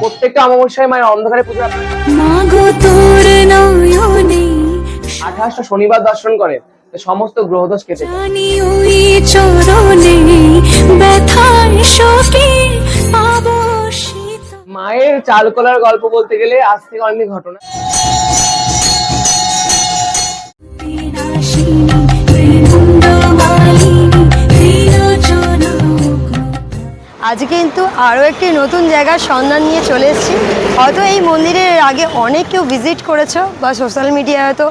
প্রত্যেকটা অমাবস্যায় মায়ের অন্ধকারে পুজো আঠাশটা শনিবার দর্শন করে সমস্ত গ্রহদোষ কেটে মায়ের চালকলার গল্প বলতে গেলে আজ থেকে অনেক ঘটনা। আজকে কিন্তু আরও একটি নতুন জায়গার সন্ধান নিয়ে চলে এসেছি। হয়তো এই মন্দিরের আগে অনেক কেউ ভিজিট করেছ বা সোশ্যাল মিডিয়ায় হয়তো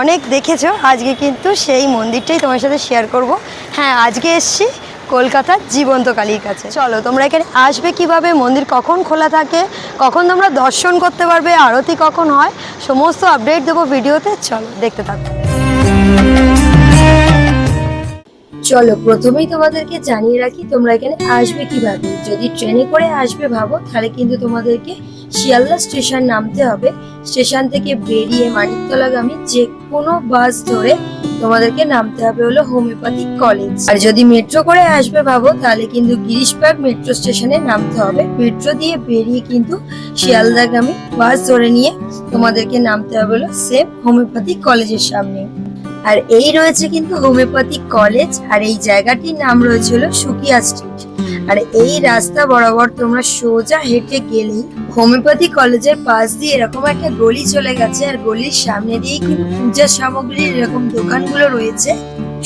অনেক দেখেছ। আজকে কিন্তু সেই মন্দিরটাই তোমার সাথে শেয়ার করব। হ্যাঁ আজকে এসেছি কলকাতার জীবন্ত কালীর কাছে। চলো, তোমরা এখানে আসবে কীভাবে? মন্দির কখন খোলা থাকে? কখন তোমরা দর্শন করতে পারবে? আরতি কখন হয়? সমস্ত আপডেট দেবো ভিডিওতে চলো, দেখতে থাকো। চলো, প্রথমেই তোমাদেরকে জানিয়ে রাখি তোমরা এখানে আসবে কীভাবে। যদি ট্রেনে করে আসবে ভাবো, তাহলে কিন্তু তোমাদেরকে শিয়ালদা স্টেশন নামতে হবে। স্টেশন থেকে বেরিয়ে মানিকতলাগামী যে কোনো বাস ধরে তোমাদেরকে নামতে হবে হলো হোমিওপ্যাথিক কলেজ। আর যদি মেট্রো করে আসবে ভাবো, তাহলে কিন্তু গিরিশবাগ মেট্রো স্টেশনে নামতে হবে। মেট্রো দিয়ে বেরিয়ে কিন্তু শিয়ালদাগামী বাস ধরে নিয়ে তোমাদেরকে নামতে হবে হলো সেম হোমিওপ্যাথিক কলেজের সামনে। আর এই রয়েছে কিন্তু হোমিওপ্যাথিক কলেজ আর এই জায়গাটির নাম রয়েছে হলো সুকিয়া স্ট্রিট। আর এই রাস্তা বরাবর তোমরা সোজা হেঁটে গেলেই হোমিওপ্যাথি কলেজের পাশ দিয়ে এরকম একটা গলি চলে গেছে আর গলির সামনে দিয়েই কিন্তু পূজার সামগ্রীর এরকম দোকানগুলো রয়েছে।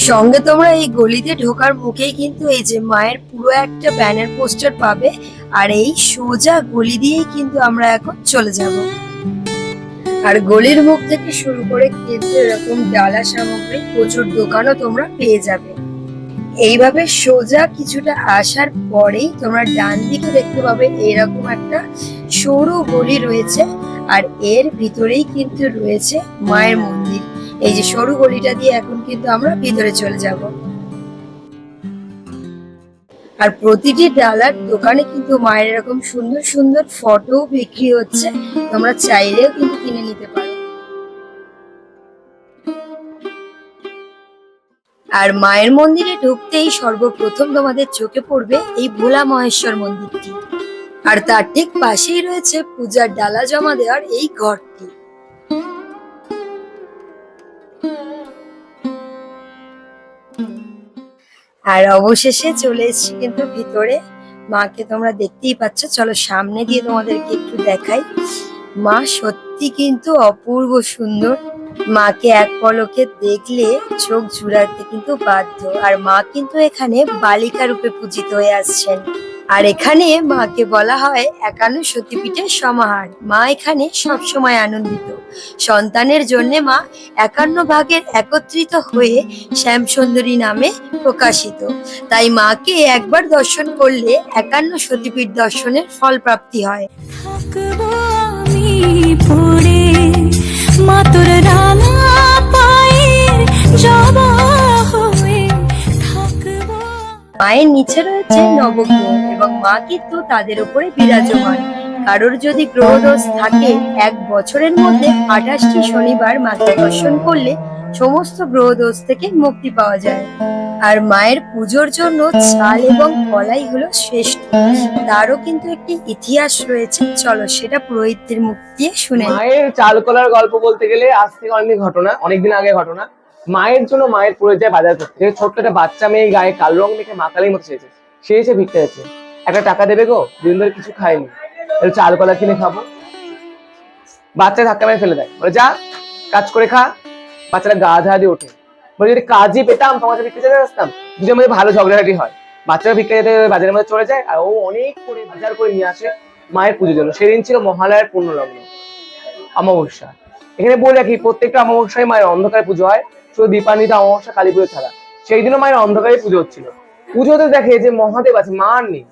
সঙ্গে তোমরা এই গলিতে ঢোকার মুখেই কিন্তু এই যে মায়ের পুরো একটা ব্যানার পোস্টার পাবে আর এই সোজা গলি দিয়েই কিন্তু আমরা এখন চলে যাব। আর গলির মুখ থেকে শুরু করে কিন্তু এরকম ডালা সামগ্রী, প্রচুর দোকানও তোমরা পেয়ে যাবে। এইভাবে সোজা কিছুটা আসার পরেই তোমরা ডান দিকে দেখতে পাবে এরকম একটা সরু গলি রয়েছে আর এর ভিতরেই কিন্তু রয়েছে মায়ের মন্দির। এই যে সরু গলিটা দিয়ে এখন কিন্তু আমরা ভিতরে চলে যাব। আর প্রতিটি ডালার দোকানে কিন্তু মায়ের এরকম সুন্দর সুন্দর ফটো বিক্রি হচ্ছে। তোমরা চাইলেও কিন্তু কিনে নিতে পারো। আর মায়ের মন্দিরে ঢুকতেই সর্বপ্রথম তোমাদের চোখে পড়বে এই ভোলা মহেশ্বর মন্দিরটি। আর তার ঠিক পাশেই রয়েছে পূজার ডালা জমা দেওয়ার এই ঘরটি। আর অবশেষে চলে এসেছি কিন্তু ভিতরে। মাকে তোমরা দেখতেই পাচ্ছ। চলো সামনে দিয়ে তোমাদেরকে একটু দেখাই। মা সত্যি কিন্তু অপূর্ব সুন্দর। মাকে এক পলকে দেখলে চোখ জুড়াতে কিন্তু বাধ্য। আর মা কিন্তু এখানে বালিকা রূপে পূজিত হয়ে আসছেন। আর এখানে মাকে বলা হয় একান্ন সতীপীঠের সমাহার। মা এখানে সবসময় আনন্দিত। সন্তানের জন্য মা একান্ন ভাগের একত্রিত হয়ে শ্যামসুন্দরী নামে প্রকাশিত। তাই মাকে একবার দর্শন করলে একান্ন সতীপীঠ দর্শনের ফল প্রাপ্তি হয়। পড়ে। মা তোর ডানা পায়ে জবা হয়ে নিচে রয়েছে নবগ্রহ এবং মা কিন্তু তাদের উপরে বিরাজমান। কারোর যদি গ্রহদোষ থাকে, এক বছরের মধ্যে আঠাশটি শনিবার মাতৃ দর্শন করলে সমস্ত গ্রহদোষ থেকে মুক্তি পাওয়া যায়। আর মায়ের পুজোর জন্য চাল এবং কলাই হলো শ্রেষ্ঠ। তারও কিন্তু একটি ইতিহাস রয়েছে। চলো সেটা পুরোহিতদের মুখ দিয়ে শুনে। মায়ের চালকলার গল্প বলতে গেলে আজ থেকে অনেক ঘটনা, অনেকদিন আগে ঘটনা। মায়ের জন্য মায়ের পড়ে যায় বাজার করতে। ছোট্ট একটা বাচ্চা মেয়ে গায়ে কালো রং মেখে মা কালীর মতো চেয়েছে সে এসে ভিড়তে আছে একটা টাকা দেবে গো দিন ধরে কিছু খায়নি চাল কলা কিনে খাব। বাচ্চা ধাক্কা মেরে ফেলে দেয়। বলে, যা, কাজ করে খা। বাচ্চাটা গা ধা দিয়ে ওঠে। বলে, যদি কাজই পেতাম, তোমার ভিক্ষা যেতে আসতাম? দুজনের মধ্যে ভালো ঝগড়াঝাটি হয়। বাচ্চারা ভিক্ষা যেতে বাজারের মধ্যে চলে যায় আর ও অনেক করে বাজার করে নিয়ে আসে মায়ের পুজোর জন্য। সেদিন ছিল মহালয়ার পূর্ণলগ্ন, অমাবস্যা। এখানে বলে রাখি, প্রত্যেকটা অমাবস্যায় মায়ের অন্ধকারে পুজো হয়, শুধু দীপান্বিত অমাবস্যা, কালী পুজো ছাড়া। সেই দিনও মায়ের অন্ধকারে পুজো হচ্ছিল। পুজোতে দেখে যে মহাদেব আছে, মা আর নেই।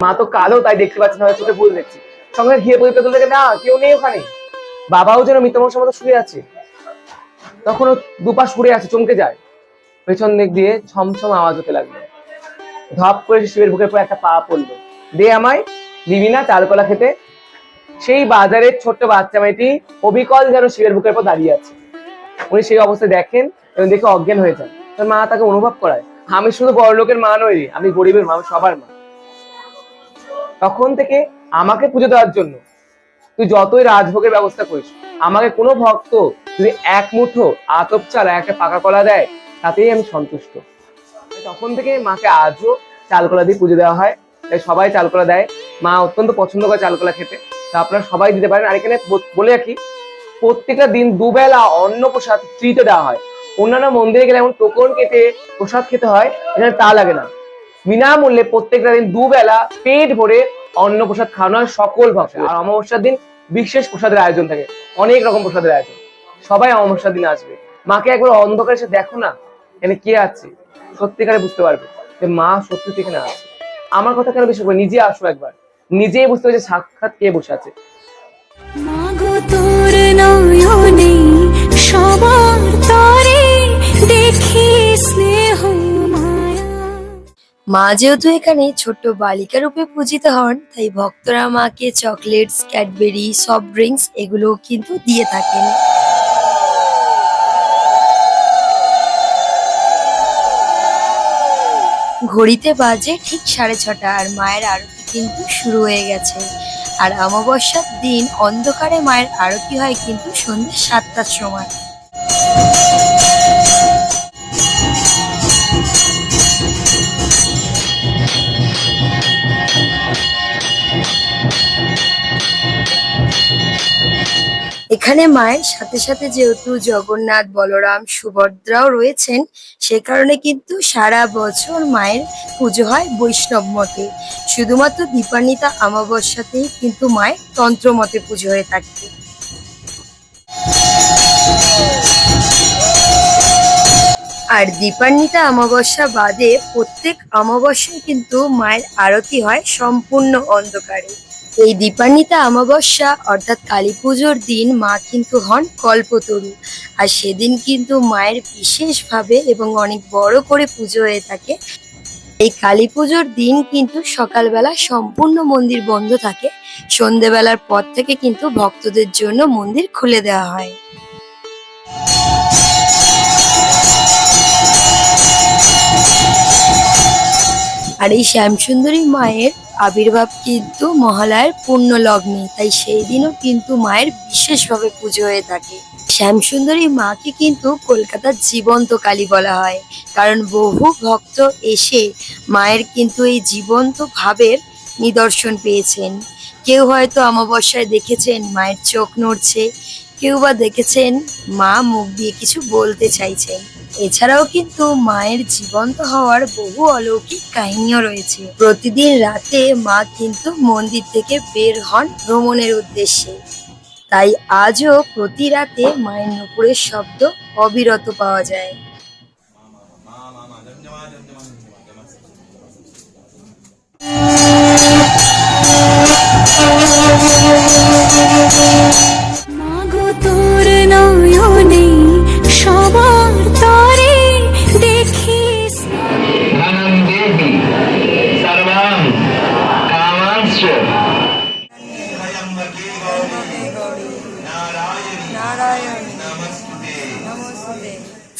মা তো কালো, তাই দেখতে পাচ্ছে না চোখে ভুল দেখছি। সঙ্গে ঘিয়ে পরিপেত দেখে, না, কেউ নেই ওখানে। বাবাও যেন মৃতমশার মতো শুয়ে আছে। তখন ও দুপা সরে আছে, চমকে যায়। পেছন দিক দিয়ে ছমছম আওয়াজ হতে লাগল। ধপ করে শিবের বুকের পর একটা পা পড়ল। দে আমায়, দিবি না চালকলা খেতে? সেই বাজারের ছোট্ট বাচ্চা মেয়েটি অবিকল যেন শিবের বুকের পর দাঁড়িয়ে আছে। উনি সেই অবস্থায় দেখেন এবং দেখে অজ্ঞান হয়ে যান। তার মা তাকে অনুভব করায়, আমি শুধু বড় লোকের মা নই আমি গরিবের মা সবার মা। তখন থেকে আমাকে পুজো দেওয়ার জন্য তুই যতই রাজভোগের ব্যবস্থা করিস, আমাকে কোনো ভক্ত যদি এক মুঠো আতপ চাল একটা পাকা কলা দেয়, তাতেই আমি সন্তুষ্ট। তখন থেকে মাকে আজও চালকলা দিয়ে পুজো দেওয়া হয়। তাই সবাই চালকলা দেয়। মা অত্যন্ত পছন্দ করে চালকলা খেতে। তা আপনারা সবাই দিতে পারেন। আর এখানে বলে রাখি, প্রত্যেকটা দিন দুবেলা অন্ন প্রসাদ ফ্রিতে দেওয়া হয়। অন্যান্য মন্দিরে গেলে এমন টোকন কেটে প্রসাদ খেতে হয়, এখানে তা লাগে না। বিনামূল্যে প্রত্যেকটা দিন দুবেলা পেট ভরে অন্ন প্রসাদ খাওয়ানো হয় সকল ভক্ত আর অমাবস্যার দিন বিশেষ প্রসাদের আয়োজন থাকে। অনেক রকম প্রসাদের আয়োজন। সবাই অমাবস্যার দিন আসবে। মাকে একবার অন্ধকারে এসে দেখো না এখানে কে আছে? সত্যিকারে বুঝতে পারবে যে মা সত্যি এখানে আছে। আমার কথা কেন বিশ্বাস করে? নিজে আসো একবার। নিজেই বুঝতে পারছে সাক্ষাৎ কে বসে আছে। মাগো তোর নয়নে সবার তরে দেখি স্নেহ মা যেহেতু এখানে ছোট্ট বালিকা রূপে পূজিত হন তাই ভক্তরা মাকে চকলেটস ক্যাডবেরি সফট ড্রিঙ্কস এগুলো কিন্তু দিয়ে থাকেন। ঘড়িতে বাজে ঠিক সাড়ে ছটা আর মায়ের আরতি কিন্তু শুরু হয়ে গেছে। আর অমাবস্যার দিন অন্ধকারে মায়ের আরতি হয় কিন্তু সন্ধ্যে সাতটার সময়। এখানে মায়ের সাথে সাথে যেহেতু জগন্নাথ, বলরাম, সুভদ্রাও রয়েছেন, সে কারণে কিন্তু সারা বছর মায়ের পুজো হয় বৈষ্ণব মতে শুধুমাত্র দীপান্বিতা অমাবস্যাতেই কিন্তু মায়ের তন্ত্র মতে পুজো হয়ে থাকে। আর দীপান্বিতা অমাবস্যা বাদে প্রত্যেক অমাবস্যায় কিন্তু মায়ের আরতি হয় সম্পূর্ণ অন্ধকারে। এই দীপান্বিতা অমাবস্যা, অর্থাৎ কালী পুজোর দিন মা কিন্তু হন কল্পতরু। আর সেদিন কিন্তু মায়ের বিশেষভাবে এবং অনেক বড় করে পুজো হয়ে থাকে। এই কালী পুজোর দিন কিন্তু সকালবেলা সম্পূর্ণ মন্দির বন্ধ থাকে। সন্ধেবেলার পর থেকে কিন্তু ভক্তদের জন্য মন্দির খুলে দেওয়া হয়। আর এই শ্যামসুন্দরী মায়ের আবির্ভাব কিন্তু মহালয়ার পূর্ণ লগ্নে তাই সেই দিনও কিন্তু মায়ের বিশেষভাবে পুজো হয়ে থাকে। শ্যামসুন্দরী মাকে কিন্তু কলকাতার জীবন্ত কালী বলা হয়। কারণ বহু ভক্ত এসে মায়ের কিন্তু এই জীবন্ত ভাবের নিদর্শন পেয়েছেন। কেউ হয়তো অমাবস্যায় দেখেছেন মায়ের চোখ নড়ছে, কেউ বা দেখেছেন মা মুখ দিয়ে কিছু বলতে চাইছেন। এছাড়াও কিন্তু মায়ের জীবন্ত হওয়ার বহু অলৌকিক কাহিনীও রয়েছে। প্রতিদিন রাতে মা কিন্তু মন্দির থেকে বের হন ভ্রমণের উদ্দেশ্যে। তাই আজও প্রতি রাতে মায়ের নুপুরের শব্দ অবিরত পাওয়া যায়। মাগো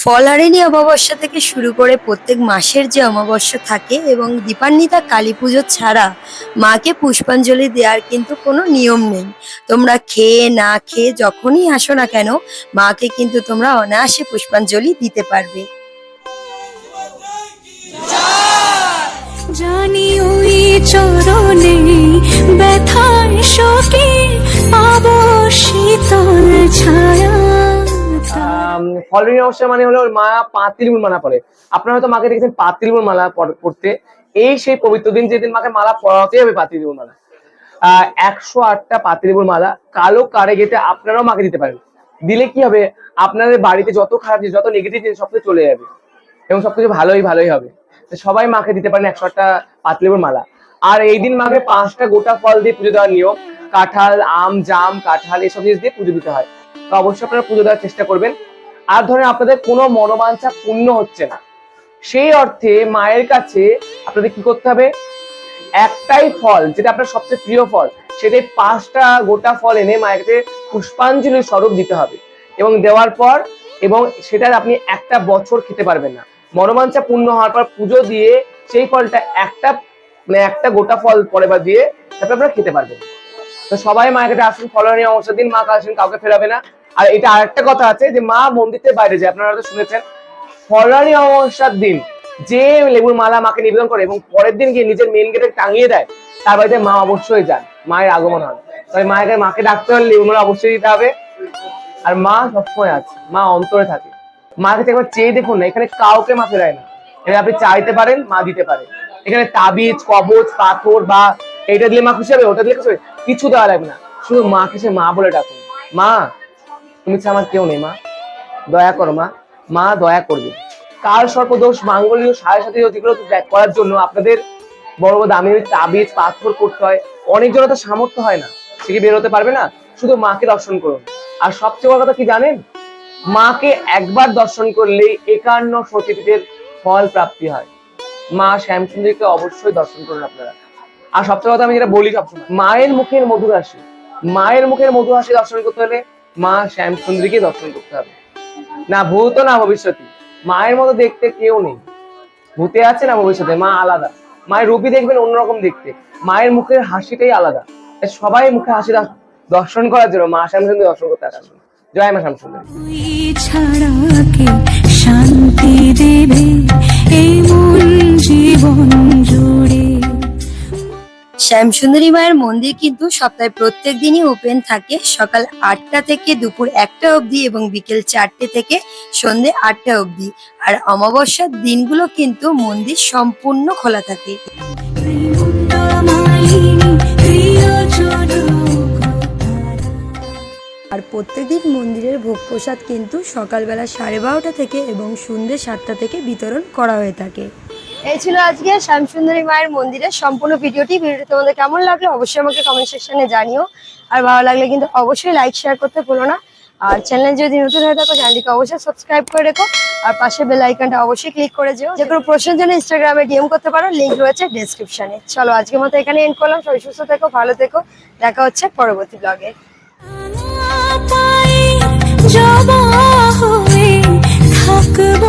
ফলহারিণী অমাবস্যা থেকে শুরু করে প্রত্যেক মাসের যে অমাবস্যা থাকে এবং দীপান্বিতা কালী পুজো ছাড়া মাকে পুষ্পাঞ্জলি দেওয়ার কিন্তু কোনো নিয়ম নেই। তোমরা খেয়ে না খেয়ে যখনই আসো না কেন, মাকে কিন্তু তোমরা অনায়াসে পুষ্পাঞ্জলি দিতে পারবে। জানি ওই চরণে ব্যথার শোকে ছায়া ফলবিনী মানে হলো মা পাতিলমুল মালা পরে। আপনারা হয়তো মাকে দেখেছেন পাতিলমুল মালা পরতে। এই সেই পবিত্র দিন যেদিন মাকে মালা পরাতে হবে পাতিলমুল মালা। আহ একশো আটটা পাতিলমুল মালা কালো কারে গেতে আপনারাও মাকে দিতে পারেন। দিলে কি হবে? আপনাদের বাড়িতে যত খারাপ জিনিস, যত নেগেটিভ জিনিস সব কিছু চলে যাবে। এবং সবকিছু ভালোই ভালোই হবে। সবাই মাকে দিতে পারেন একশো আটটা পাতিলেবুর মালা। আর এই দিন মাকে পাঁচটা গোটা ফল দিয়ে পুজো দেওয়ার নিয়ম। কাঁঠাল, আম, জাম, কাঁঠাল, এসব জিনিস দিয়ে পুজো দিতে হয়। তো অবশ্যই আপনারা পুজো দেওয়ার চেষ্টা করবেন। আর ধরেন আপনাদের কোনো মনোবাঞ্ছা পূর্ণ হচ্ছে না। সেই অর্থে মায়ের কাছে আপনাদের কি করতে হবে? একটাই ফল, যেটা আপনার সবচেয়ে প্রিয় ফল, সেটাই পাঁচটা গোটা ফল এনে মায়ের কাছে পুষ্পাঞ্জলি স্বরূপ দিতে হবে। এবং দেওয়ার পর এবং সেটা আপনি একটা বছর খেতে পারবেন না। মনোবাঞ্ছা পূর্ণ হওয়ার পর পুজো দিয়ে সেই ফলটা একটা মানে একটা গোটা ফল পরে বা দিয়ে তারপরে আপনারা খেতে পারবেন। তো সবাই মায়ের কাছে আসুন ফলনীয় অবসর দিন, মা কাছে কাউকে ফেরাবে না। আর এটা আরেকটা কথা আছে যে মা মন্দির থেকে বাইরে যায়, আপনারা হয়তো শুনেছেন ফলনী অমাবস্যার দিন যে লেবুর মালা মাকে নিবেদন করে এবং পরের দিন গিয়ে নিজের মেন গেটে টাঙিয়ে দেয়, তার বাড়িতে মা অবশ্যই যান, মায়ের আগমন হয় তাই মায়ের মাকে ডাকতে হলে লেবুর মালা অবশ্যই দিতে হবে। আর মা সবসময় আছে, মা অন্তরে থাকে। মার কাছে একবার চেয়ে দেখুন না, এখানে কাউকে মা ফেরায় না। এখানে আপনি চাইতে পারেন, মা দিতে পারে এখানে তাবিজ কবচ পাথর বা এইটা দিলে মা খুশি হবে, ওটা দিলে খুশি হবে। কিছু দেওয়া লাগবে না। শুধু মাকে সে মা বলে ডাকুন। মা, তুমি আমার কেউ নেই, মা। দয়া করো, মা। মা, দয়া করবে। কার সর্পদোষ, মাঙ্গলীয়, সাড়ে সাথে ত্যাগ করার জন্য আপনাদের বড় বড় দামি তাবিজ, পাথর করতে হয়। অনেকজনের তো সামর্থ্য হয় না। সে কি বেরোতে পারবে না? শুধু মাকে দর্শন করুন। আর সবচেয়ে বড় কথা কি জানেন? মাকে একবার দর্শন করলেই একান্ন সতীপীঠের ফল প্রাপ্তি হয়। মা শ্যামসুন্দরীকে অবশ্যই দর্শন করুন আপনারা। আর সবচেয়ে কথা আমি যেটা বলি সবসময়, মায়ের মুখের মধুর হাসি মায়ের মুখের মধুর হাসি দর্শন করতে হলে মা শ্যামসুন্দরীকে দর্শন করতে হবে। না ভূত, না ভবিষ্যতে। মায়ের মতো দেখতে কেউ নেই। ভূতে আছে না ভবিষ্যতে, মা আলাদা। মায়ের রূপই দেখবেন অন্যরকম দেখতে। মায়ের মুখের হাসিটাই আলাদা। সবাই মুখে হাসি দর্শন করার জন্য মা শ্যামসুন্দরী দর্শন করতে আসুন। জয় মা শ্যামসুন্দরী। শান্তি দেবে? এই মন জীবন জুড়ে। শ্যামসুন্দরী মায়ের মন্দির কিন্তু সপ্তাহে প্রত্যেক দিনই ওপেন থাকে। সকাল আটটা থেকে দুপুর একটা অবধি এবং বিকেল চারটে থেকে সন্ধে আটটা অবধি। আর অমাবস্যার দিনগুলো কিন্তু মন্দির সম্পূর্ণ খোলা থাকে। প্রত্যেকদিন মন্দিরের ভোগ প্রসাদ কিন্তু সকালবেলা সাড়ে বারোটা থেকে এবং সন্ধ্যে সাতটা থেকে বিতরণ করা হয়ে থাকে। এই ছিল আজকে শ্যামসুন্দরী মায়ের মন্দিরের সম্পূর্ণ ভিডিওটি। ভিডিওটি তোমাদের কেমন লাগল অবশ্যই আমাকে কমেন্ট সেকশনে জানিও। আর ভালো লাগলে কিন্তু অবশ্যই লাইক শেয়ার করতে ভুলো না। আর চ্যানেল যদি নতুন হয়ে থাকো চ্যানেলটিকে অবশ্যই সাবস্ক্রাইব করে রেখো। আর পাশে বেল আইকনটা অবশ্যই ক্লিক করে যেও। যে কোনো প্রশ্নের জন্য ইনস্টাগ্রামে ডিএম করতে পারো লিঙ্ক রয়েছে ডেসক্রিপশনে চলো আজকের মতো এখানে এন্ড করলাম। সবাই সুস্থ থেকো ভালো থেকো। দেখা হচ্ছে পরবর্তী ব্লগে পায়ে জবা হয়ে থাকব।